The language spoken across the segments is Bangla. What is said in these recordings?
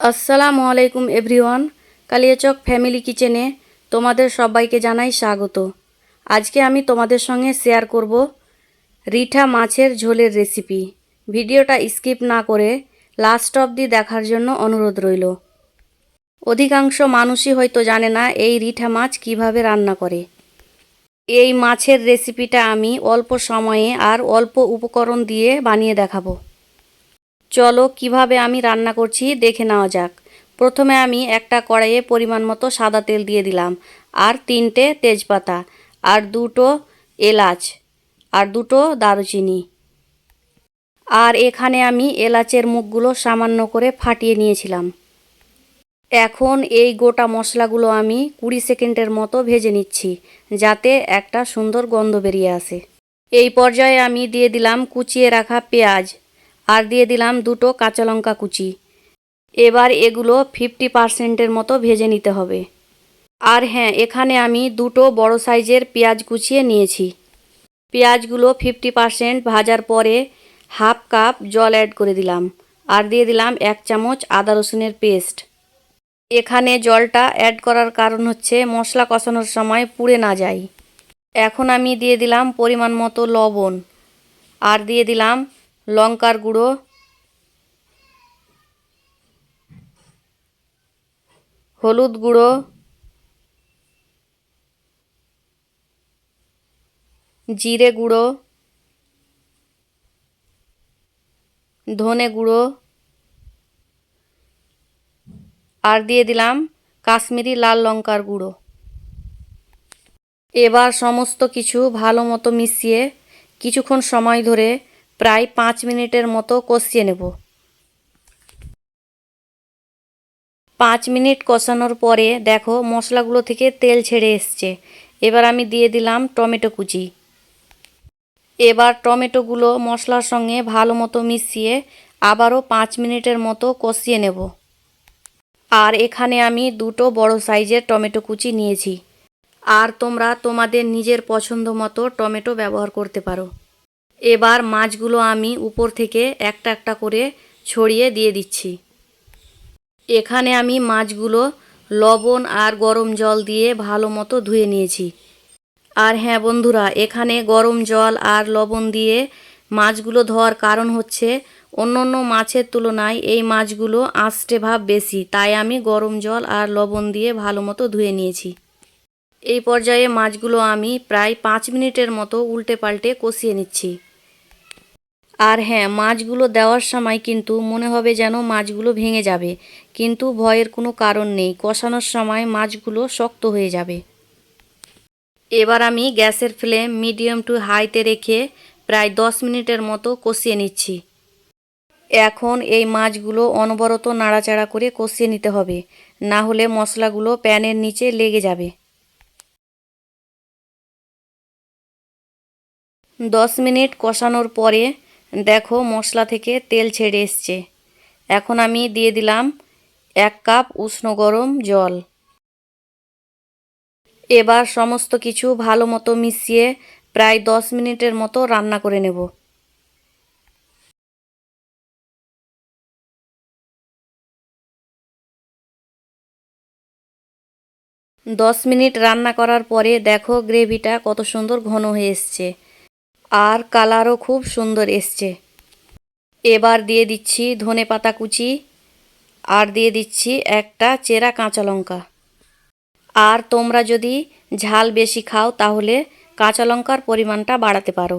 আসসালামু আলাইকুম এভরিওয়ান, কালিয়াচক ফ্যামিলি কিচেনে তোমাদের সবাইকে জানাই স্বাগত। আজকে আমি তোমাদের সঙ্গে শেয়ার করব রিঠা মাছের ঝোলের রেসিপি। ভিডিওটা স্কিপ না করে লাস্ট অবধি দেখার জন্য অনুরোধ রইল। অধিকাংশ মানুষই হয়তো জানে না এই রিঠা মাছ কীভাবে রান্না করে। এই মাছের রেসিপিটা আমি অল্প সময়ে আর অল্প উপকরণ দিয়ে বানিয়ে দেখাবো। চলো কীভাবে আমি রান্না করছি দেখে নেওয়া যাক। প্রথমে আমি একটা কড়াইয়ে পরিমাণ মতো সাদা তেল দিয়ে দিলাম, আর তিনটে তেজপাতা, আর দুটো এলাচ, আর দুটো দারুচিনি। আর এখানে আমি এলাচের মুখগুলো সামান্য করে ফাটিয়ে নিয়েছিলাম। এখন এই গোটা মশলাগুলো আমি কুড়ি সেকেন্ডের মতো ভেজে নিচ্ছি, যাতে একটা সুন্দর গন্ধ বেরিয়ে আসে। এই পর্যায়ে আমি দিয়ে দিলাম কুচিয়ে রাখা পেঁয়াজ আর দিয়ে দিলাম দুটো কাঁচা লঙ্কা কুচি। এবার এগুলো ফিফটি পারসেন্টের মতো ভেজে নিতে হবে। আর হ্যাঁ এখানে আমি দুটো বড় সাইজের পেঁয়াজ কুচিয়ে নিয়েছি। পেঁয়াজগুলো ফিফটি পারসেন্ট ভাজার পরে হাফ কাপ জল অ্যাড করে দিলাম। আর দিয়ে দিলাম এক চামচ আদা রসুনের পেস্ট এখানে জলটা অ্যাড করার কারণ হচ্ছে মশলা কষানোর সময় পুড়ে না যায়। এখন আমি দিয়ে দিলাম পরিমাণ মতো লবণ। আর দিয়ে দিলাম লঙ্কার গুঁড়ো। হলুদ গুঁড়ো। জিরে গুঁড়ো। ধনে গুঁড়ো। আর দিয়ে দিলাম কাশ্মীরি লাল লঙ্কার গুঁড়ো। এবার সমস্ত কিছু ভালো মতো মিশিয়ে কিছুক্ষণ সময় ধরে প্রায় পাঁচ মিনিটের মতো কষিয়ে নেব। পাঁচ মিনিট কষানোর পরে দেখো মশলাগুলো থেকে তেল ছেড়ে এসছে। এবার আমি দিয়ে দিলাম টমেটো কুচি। এবার টমেটোগুলো মশলার সঙ্গে ভালো মতো মিশিয়ে আবারও পাঁচ মিনিটের মতো কষিয়ে নেব। আর এখানে আমি দুটো বড় সাইজের টমেটো কুচি নিয়েছি। আর তোমরা তোমাদের নিজের পছন্দ মতো টমেটো ব্যবহার করতে পারো। এবার মাছগুলো আমি উপর থেকে একটা একটা করে ছড়িয়ে দিয়ে দিচ্ছি। এখানে আমি মাছগুলো লবণ আর গরম জল দিয়ে ভালো মতো ধুয়ে নিয়েছি। আর হ্যাঁ বন্ধুরা, এখানে গরম জল আর লবণ দিয়ে মাছগুলো ধোয়ার কারণ হচ্ছে অন্য অন্য মাছের তুলনায় এই মাছগুলো আঁশটে ভাব বেশি, তাই আমি গরম জল আর লবণ দিয়ে ভালো মতো ধুয়ে নিয়েছি। এই পর্যায়ে মাছগুলো আমি প্রায় পাঁচ মিনিটের মতো উল্টে পাল্টে কষিয়ে নিচ্ছি। আর হ্যাঁ মাছগুলো দেওয়ার সময় কিন্তু মনে হবে যেন মাছগুলো ভেঙে যাবে। কিন্তু ভয়ের কোনো কারণ নেই, কষানোর সময় মাছগুলো শক্ত হয়ে যাবে। এবার আমি গ্যাসের ফ্লেম মিডিয়াম টু হাইতে রেখে প্রায় দশ মিনিটের মতো কষিয়ে নিচ্ছি। এখন এই মাছগুলো অনবরত নাড়াচাড়া করে কষিয়ে নিতে হবে, না হলে মশলাগুলো প্যানের নিচে লেগে যাবে। দশ মিনিট কষানোর পরে দেখো মশলা থেকে তেল ছেড়ে এসছে। এখন আমি দিয়ে দিলাম এক কাপ উষ্ণ গরম জল। এবার সমস্ত কিছু ভালো মতো মিশিয়ে প্রায় দশ মিনিটের মতো রান্না করে নেব। দশ মিনিট রান্না করার পরে দেখো গ্রেভিটা কত সুন্দর ঘন হয়ে এসছে। আর কালারও খুব সুন্দর এসছে। এবার দিয়ে দিচ্ছি ধনে পাতা কুচি, আর দিয়ে দিচ্ছি একটা চেরা কাঁচা লঙ্কা। আর তোমরা যদি ঝাল বেশি খাও তাহলে কাঁচা লঙ্কার পরিমাণটা বাড়াতে পারো।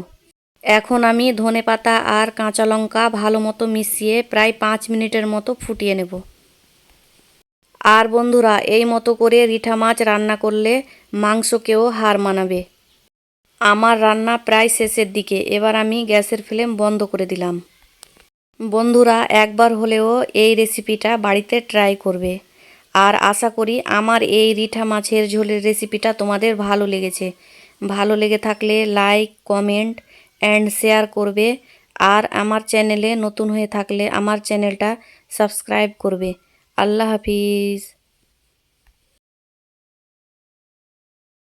এখন আমি ধনে পাতা আর কাঁচা লঙ্কা ভালো মতো মিশিয়ে প্রায় পাঁচ মিনিটের মতো ফুটিয়ে নেব। আর বন্ধুরা, এই মতো করে রিঠা মাছ রান্না করলে মাংসকেও হার মানাবে। আমার রান্না প্রায় শেষের দিকে। এবার আমি গ্যাসের ফ্লেম বন্ধ করে দিলাম। বন্ধুরা, একবার হলেও এই রেসিপিটা বাড়িতে ট্রাই করবে। আর আশা করি আমার এই রিঠা মাছের ঝোলের রেসিপিটা তোমাদের ভালো লেগেছে। ভালো লেগে থাকলে লাইক, কমেন্ট, অ্যান্ড শেয়ার করবে। আর আমার চ্যানেলে নতুন হয়ে থাকলে আমার চ্যানেলটা সাবস্ক্রাইব করবে। আল্লাহ হাফিজ।